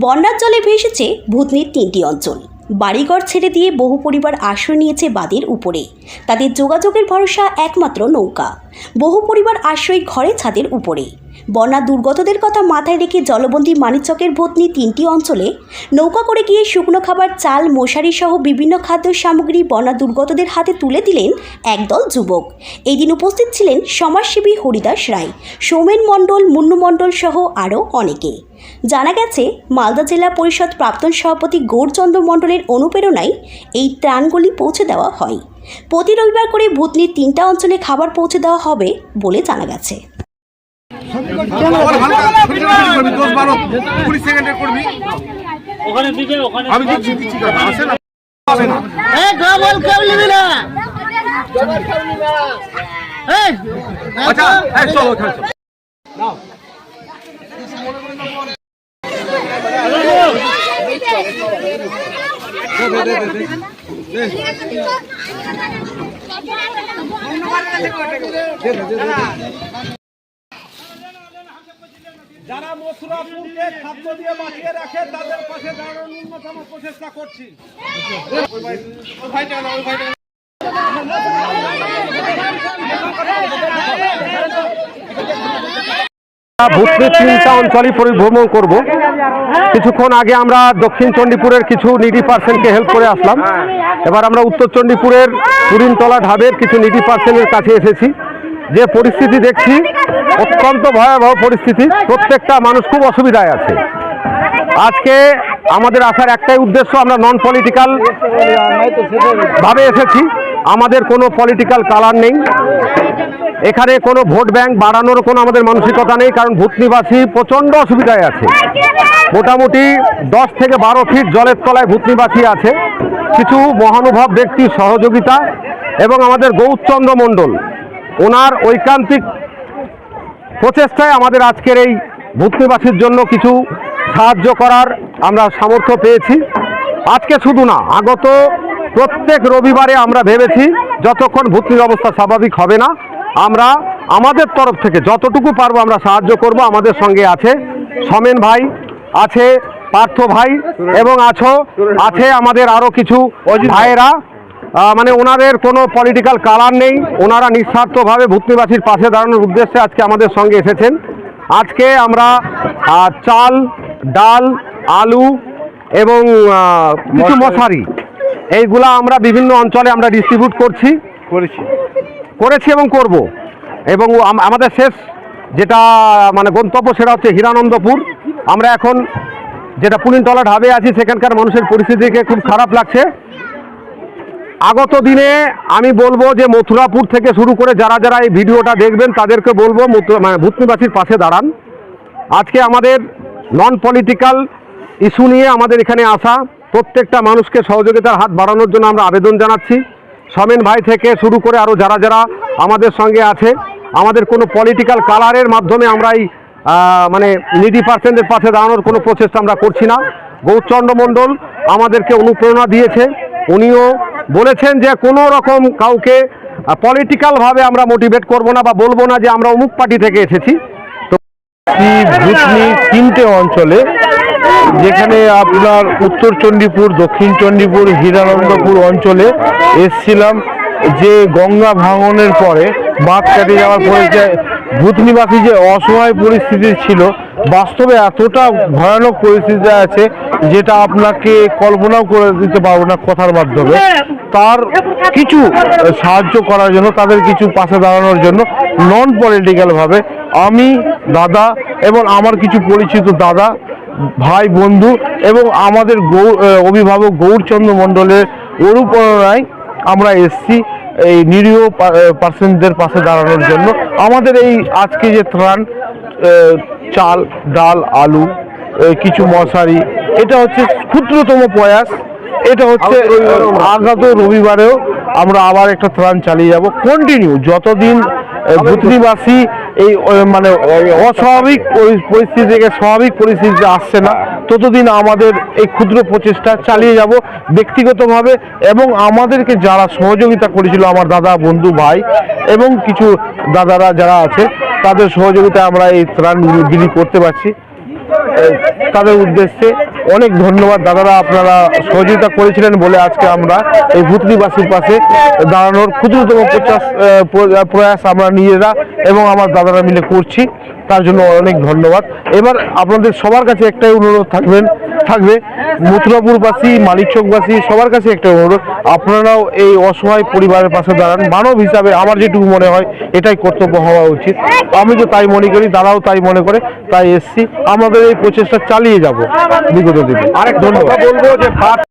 বন্যার জলে ভেসেছে ভূতনির তিনটি অঞ্চল। বাড়িঘর ছেড়ে দিয়ে বহু পরিবার আশ্রয় নিয়েছে বাঁধের উপরে। তাদের যোগাযোগের ভরসা একমাত্র নৌকা। বহু পরিবার আশ্রয় ঘরে ছাদের উপরে। বন্যা দুর্গতদের কথা মাথায় রেখে জলবন্দী মানিকচকের ভূতনি তিনটি অঞ্চলে নৌকা করে গিয়ে শুকনো খাবার, চাল, মশারি সহ বিভিন্ন খাদ্য সামগ্রী বন্যা দুর্গতদের হাতে তুলে দিলেন একদল যুবক। এই দিন উপস্থিত ছিলেন সমাজসেবী হরিদাস রায়, সৌমেন মণ্ডল, মুন্নু মণ্ডল সহ আরও অনেকে। জানা গেছে, মালদা জেলা পরিষদ প্রাক্তন সভাপতি গৌরচন্দ্র মণ্ডলের অনুপ্রেরণায় এই ত্রাণগুলি পৌঁছে দেওয়া হয়। প্রতি রবিবার করে ভূতনির তিনটা অঞ্চলে খাবার পৌঁছে দেওয়া হবে বলে জানা গেছে বল ভালো ছোট ছোট করবি দশ বারো কুড়ি সেকেন্ডের করবি ওখানে দিবে ওখানে আমি দিচ্ছি দিচ্ছি আসে না আসে না এই ডবল কেউ নিবি না আচ্ছা চলো ওখানে চলো যারা মথুরাপুরকে খাদ্য দিয়ে বাঁচিয়ে রাখে, তাদের পাশে দাঁড়ানোর ন্যূনতম প্রচেষ্টা করছি। তিনটা অঞ্চলই পরিভ্রমণ করব। কিছুক্ষণ আগে আমরা দক্ষিণ চণ্ডীপুরের কিছু নিডি পার্সনকে হেল্প করে আসলাম। এবার আমরা উত্তর চণ্ডীপুরের পুরিনতলা ঢাবের কিছু নিডি পার্সনের কাছে এসেছি। যে পরিস্থিতি দেখছি, অত্যন্ত ভয়াবহ পরিস্থিতি। প্রত্যেকটা মানুষ খুব অসুবিধায় আছে। আজকে আমাদের আসার একটাই উদ্দেশ্য, আমরা নন পলিটিক্যাল ভাবে এসেছি। আমাদের কোনো পলিটিক্যাল কালার নেই। এখানে কোনো ভোট ব্যাংক বাড়ানোর কোনো আমাদের মানসিকতা নেই, কারণ ভূতনিবাসী প্রচণ্ড অসুবিধায় আছে। মোটামুটি দশ থেকে বারো ফিট জলের তলায় ভূতনিবাসী আছে। কিছু মহানুভব ব্যক্তির সহযোগিতা এবং আমাদের গৌরচন্দ্র মণ্ডল ওনার ঐকান্তিক প্রচেষ্টায় আমাদের আজকের এই ভূতনিবাসীর জন্য কিছু সাহায্য করার আমরা সামর্থ্য পেয়েছি। আজকে শুধু না আগত প্রত্যেক রবিবারে আমরা ভেবেছি যতক্ষণ ভূতনির অবস্থা স্বাভাবিক হবে না আমরা আমাদের তরফ থেকে যতটুকু পারব আমরা সাহায্য করব আমাদের সঙ্গে আছে সমেন ভাই আছে পার্থ ভাই এবং আছো আছে আমাদের আরও কিছু ভাইয়েরা। মানে ওনাদের কোনো পলিটিক্যাল কালার নেই। ওনারা নিঃস্বার্থভাবে ভূতনিবাসীর পাশে দাঁড়ানোর উদ্দেশ্যে আজকে আমাদের সঙ্গে এসেছেন। আজকে আমরা চাল ডাল আলু এবং কিছু মশারি এইগুলা আমরা বিভিন্ন অঞ্চলে আমরা ডিস্ট্রিবিউট করছি। করেছি। করেছি এবং করব। এবং আমাদের শেষ যেটা মানে গন্তব্য সেটা হচ্ছে হীরানন্দপুর। আমরা এখন যেটা পুলিনতলা ঢাবে আছি সেখানকার মানুষের পরিস্থিতিকে খুব খারাপ লাগছে। আগত দিনে আমি বলব যে মথুরাপুর থেকে শুরু করে যারা যারা এই ভিডিওটা দেখবেন, তাদেরকে বলব মানে ভূতনিবাসীর পাশে দাঁড়ান। আজকে আমাদের নন পলিটিক্যাল ইস্যু নিয়ে আমাদের এখানে আসা, প্রত্যেকটা মানুষকে সহযোগিতার হাত বাড়ানোর জন্য আমরা আবেদন জানাচ্ছি। সমেন ভাই থেকে শুরু করে আরও যারা যারা আমাদের সঙ্গে আছে, আমাদের কোনো পলিটিক্যাল কালারের মাধ্যমে আমরা এই মানে নিডি পার্সেন্টের পাশে দাঁড়ানোর কোনো প্রচেষ্টা আমরা করছি না। গৌরচন্দ্র মণ্ডল আমাদেরকে অনুপ্রেরণা দিয়েছে। উনিও বলেছেন যে কোনো রকম কাউকে পলিটিক্যালভাবে আমরা মোটিভেট করব না বা বলব না যে আমরা অমুক পার্টি থেকে এসেছি। ভূতনি তিনটে অঞ্চলে, যেখানে আপনার উত্তর চণ্ডীপুর, দক্ষিণ চণ্ডীপুর, হীরানন্দপুর অঞ্চলে এসছিলাম। যে গঙ্গা ভাঙনের পরে বাঁধ কেটে যাওয়ার পরে যে ভূতনিবাসী যে অসহায় পরিস্থিতি ছিল, বাস্তবে এতটা ভয়ানক পরিস্থিতি আছে যেটা আপনাকে কল্পনাও করে দিতে পারব না কথার মাধ্যমে। তার কিছু সাহায্য করার জন্য, তাদের কিছু পাশে দাঁড়ানোর জন্য নন পলিটিক্যালভাবে আমি, দাদা এবং আমার কিছু পরিচিত দাদা, ভাই, বন্ধু এবং আমাদের গৌ অভিভাবক গৌরচন্দ্র মণ্ডলের অনুপ্রেরণায় আমরা এসছি। এই নিরীহ পার্সেন্টদের পাশে দাঁড়ানোর জন্য আমাদের এই আজকে যে ত্রাণ চাল ডাল আলু কিছু মশারি এটা হচ্ছে ক্ষুদ্রতম প্রয়াস। এটা হচ্ছে আগত রবিবারেও আমরা আবার একটা ত্রাণ চালিয়ে যাব। কন্টিনিউ যতদিন ভূতনিবাসী এই মানে অস্বাভাবিক পরি- পরিস্থিতি থেকে স্বাভাবিক পরিস্থিতিতে আসছে না, ততদিন আমাদের এই ক্ষুদ্র প্রচেষ্টা চালিয়ে যাব ব্যক্তিগতভাবে এবং আমাদেরকে যারা সহযোগিতা করেছিল আমার দাদা, বন্ধু, ভাই এবং কিছু দাদারা যারা আছে, তাদের সহযোগিতায় আমরা এই ত্রাণ বিলি করতে পারছি। তাদের উদ্দেশ্যে অনেক ধন্যবাদ। দাদারা আপনারা সহযোগিতা করেছিলেন বলে আজকে আমরা এই ভুতনিবাসীর পাশে দাঁড়ানোর ক্ষুদ্রতম প্রয়াস আমরা নিজেরা এবং আমার দাদারা মিলে করছি। তার জন্য অনেক ধন্যবাদ। এবার আপনাদের সবার কাছে একটাই অনুরোধ থাকবেন থাকবে মথুরাপুরবাসী মানিকচকবাসী সবার কাছে একটা অনুরোধ আপনারাও এই অসহায় পরিবারের পাশে দাঁড়ান। মানব হিসাবে আমার যেটুকু মনে হয় এটাই কর্তব্য হওয়া উচিত। আমি তো তাই মনে করি দাদাও তাই মনে করে তাই এসছি। আমাদের এই প্রচেষ্টা চালিয়ে যাব বিগত দিনে। আরেক ধন্যবাদ। বলব যে